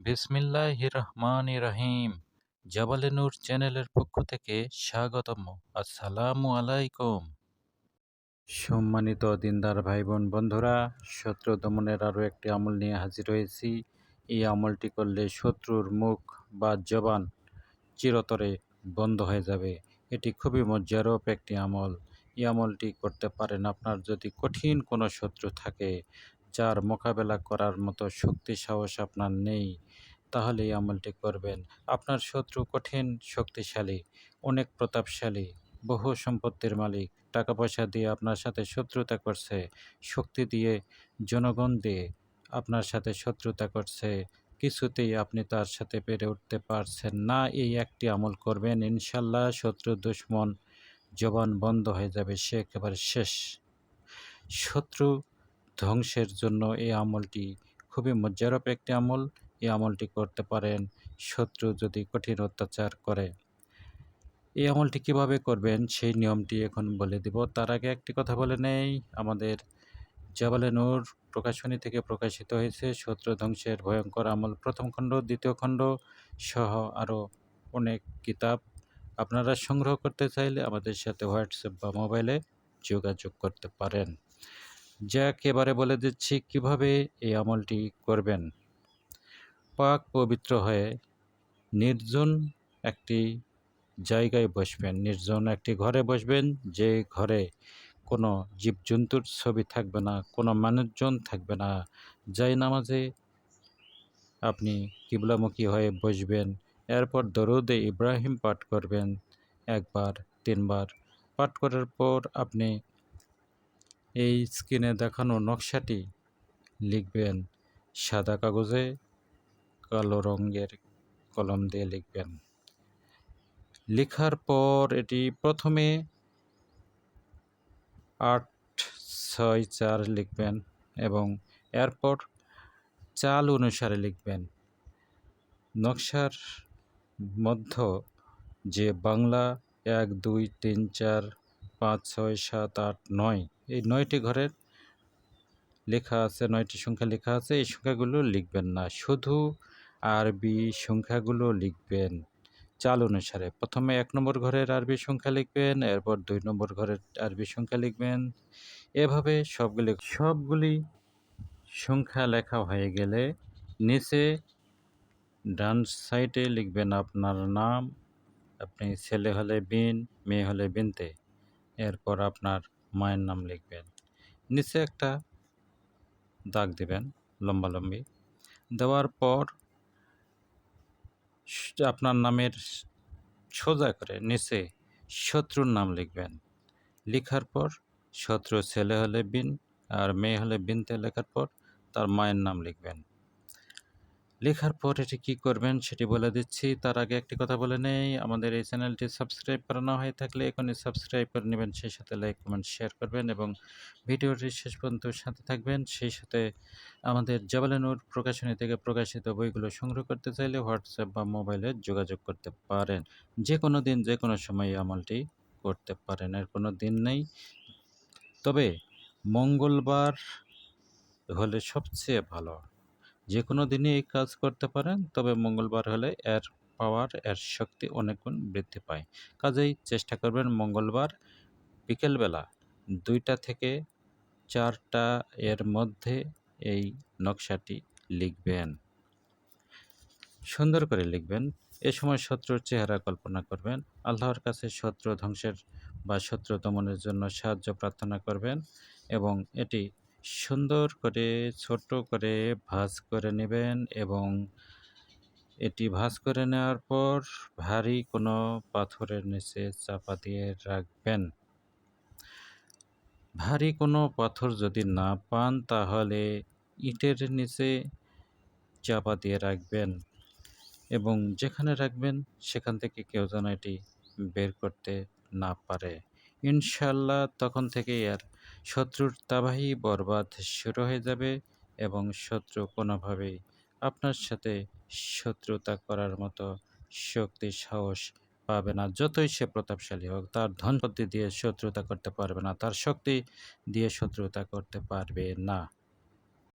বিসমিল্লাহ রহমান রহিম জাবালে নূর চ্যানেলের পক্ষ থেকে স্বাগতম। আসসালামু আলাইকুম। সম্মানিত দিনদার ভাই বোন বন্ধুরা, শত্রু দমনের আরও একটি আমল নিয়ে হাজির হয়েছি। এই আমলটি করলে শত্রুর মুখ বা জবান চিরতরে বন্ধ হয়ে যাবে। এটি খুবই মজ্জারূপ একটি আমল। এই আমলটি করতে পারেন আপনার যদি কঠিন কোনো শত্রু থাকে যার মোকাবেলা করার মতো শক্তি, সাহস আপনার নেই তাহলে এই আমলটি করবেন। আপনার শত্রু কঠিন, শক্তিশালী, অনেক প্রতাপশালী, বহু সম্পত্তির মালিক। টাকা পয়সা দিয়ে আপনার সাথে শত্রুতা করছে, শক্তি দিয়ে, জনগণ দিয়ে আপনার সাথে শত্রুতা করছে। কিছুতেই আপনি তার সাথে পেরে উঠতে পারছেন না। এই একটি আমল করবেন, ইনশাল্লাহ শত্রু, দুশ্মন, জবান বন্ধ হয়ে যাবে, সে একেবারে শেষ। শত্রু ধ্বংসের জন্য এই আমলটি খুবই মজ্জারপ একটি আমল। এই আমলটি করতে পারেন শত্রু যদি কঠিন অত্যাচার করে। এই আমলটি কীভাবে করবেন সেই নিয়মটি এখন বলে দিব। তার আগে একটি কথা বলে নেই, আমাদের জাবালে নূর প্রকাশনী থেকে প্রকাশিত হয়েছে শত্রু ধ্বংসের ভয়ঙ্কর আমল। প্রথম খণ্ড, দ্বিতীয় খণ্ড সহ আরও অনেক কিতাব। আপনারা সংগ্রহ করতে চাইলে আমাদের সাথে হোয়াটসঅ্যাপ বা মোবাইলে যোগাযোগ করতে পারেন। যাক, এবারে বলে দিচ্ছি কীভাবে এই আমলটি করবেন। পাক পবিত্র হয়ে নির্জন একটি জায়গায় বসবেন, নির্জন একটি ঘরে বসবেন, যে ঘরে কোনো জীবজন্তুর ছবি থাকবে না, কোনো মানুষজন থাকবে না। যাই নামাজে আপনি কিবলামুখী হয়ে বসবেন, এরপর দরুদে ইব্রাহিম পাঠ করবেন, একবার, তিনবার। পাঠ করার পর আপনি এই স্ক্রিনে দেখানো নকশাটি লিখবেন সাদা কাগজে কালো রঙের কলম দিয়ে লিখবেন। লেখার পর এটি প্রথমে আট, ছয়, চার লিখবেন এবং এরপর চাল অনুসারে লিখবেন। নকশার মধ্য যে বাংলা এক, দুই, তিন, চার, পাঁচ, ছয়, সাত, আট, নয় এই নয়টি ঘরের লেখা আছে, নয়টি সংখ্যা লেখা আছে, এই সংখ্যাগুলো লিখবেন না। শুধু আরবি সংখ্যাগুলো লিখবেন চাল অনুসারে। প্রথমে এক নম্বর ঘরের আরবি সংখ্যা লিখবেন, এরপর দুই নম্বর ঘরের আরবি সংখ্যা লিখবেন। এভাবে সবগুলি সবগুলি সংখ্যা লেখা হয়ে গেলে নিচে ডান সাইডে লিখবেন আপনার নাম, আপনি ছেলে হলে বিন, মেয়ে হলে বিনতে। এরপর আপনার মায়ের নাম লিখবেন। নিচে একটা দাগ দেবেন লম্বালম্বি দেওয়ার পর আপনার নামের সোজা করে নিচে শত্রুর নাম লিখবেন। লেখার পর শত্রু ছেলে হলে বিন, আর মেয়ে হলে বিনতে লেখার পর তার মায়ের নাম লিখবেন। লেখার পর এটি কী করবেন সেটি বলে দিচ্ছি। তার আগে একটি কথা বলে নেই, আমাদের এই চ্যানেলটি সাবস্ক্রাইব করা না হয়ে থাকলে এখনই সাবস্ক্রাইব করে নেবেন, সেই সাথে লাইক, কমেন্ট, শেয়ার করবেন এবং ভিডিওটি শেষ পর্যন্ত সাথে থাকবেন। সেই সাথে আমাদের জাবালানুর প্রকাশনী থেকে প্রকাশিত বইগুলো সংগ্রহ করতে চাইলে হোয়াটসঅ্যাপ বা মোবাইলে যোগাযোগ করতে পারেন। যে কোনো দিন, যে কোনো সময় আমলটি করতে পারেন, এর কোনো দিন নেই। তবে মঙ্গলবার হলে সবচেয়ে ভালো। যে কোনো দিনই এই কাজ করতে পারেন, তবে মঙ্গলবার হলে এর পাওয়ার, এর শক্তি অনেক গুণ বৃদ্ধি পায়। কাজেই চেষ্টা করবেন মঙ্গলবার বিকেলবেলা দুইটা থেকে চারটা এর মধ্যে এই নকশাটি লিখবেন। সুন্দর করে লিখবেন। এ সময় শত্রুর চেহারা কল্পনা করবেন। আল্লাহর কাছে শত্রু ধ্বংসের বা শত্রু দমনের জন্য সাহায্য প্রার্থনা করবেন এবং এটি সুন্দর করে ছোট করে ভাজ করে নেবেন এবং এটি ভাজ করে নেওয়ার পর ভারী কোনো পাথরের নিচে চাপা দিয়ে রাখবেন। ভারী কোনো পাথর যদি না পান তাহলে ইটের নিচে চাপা দিয়ে রাখবেন এবং যেখানে রাখবেন সেখান থেকে কেউ যেন এটি বের করতে না পারে। ইনশাল্লাহ তখন থেকে আর শত্রুর তাবাহি বরবাদ শুরু হয়ে যাবে এবং শত্রু কোনোভাবেই আপনার সাথে শত্রুতা করার মতো শক্তি, সাহস পাবে না। যতই সে প্রতাপশালী হোক, তার ধনপত্তি দিয়ে শত্রুতা করতে পারবে না, তার শক্তি দিয়ে শত্রুতা করতে পারবে না।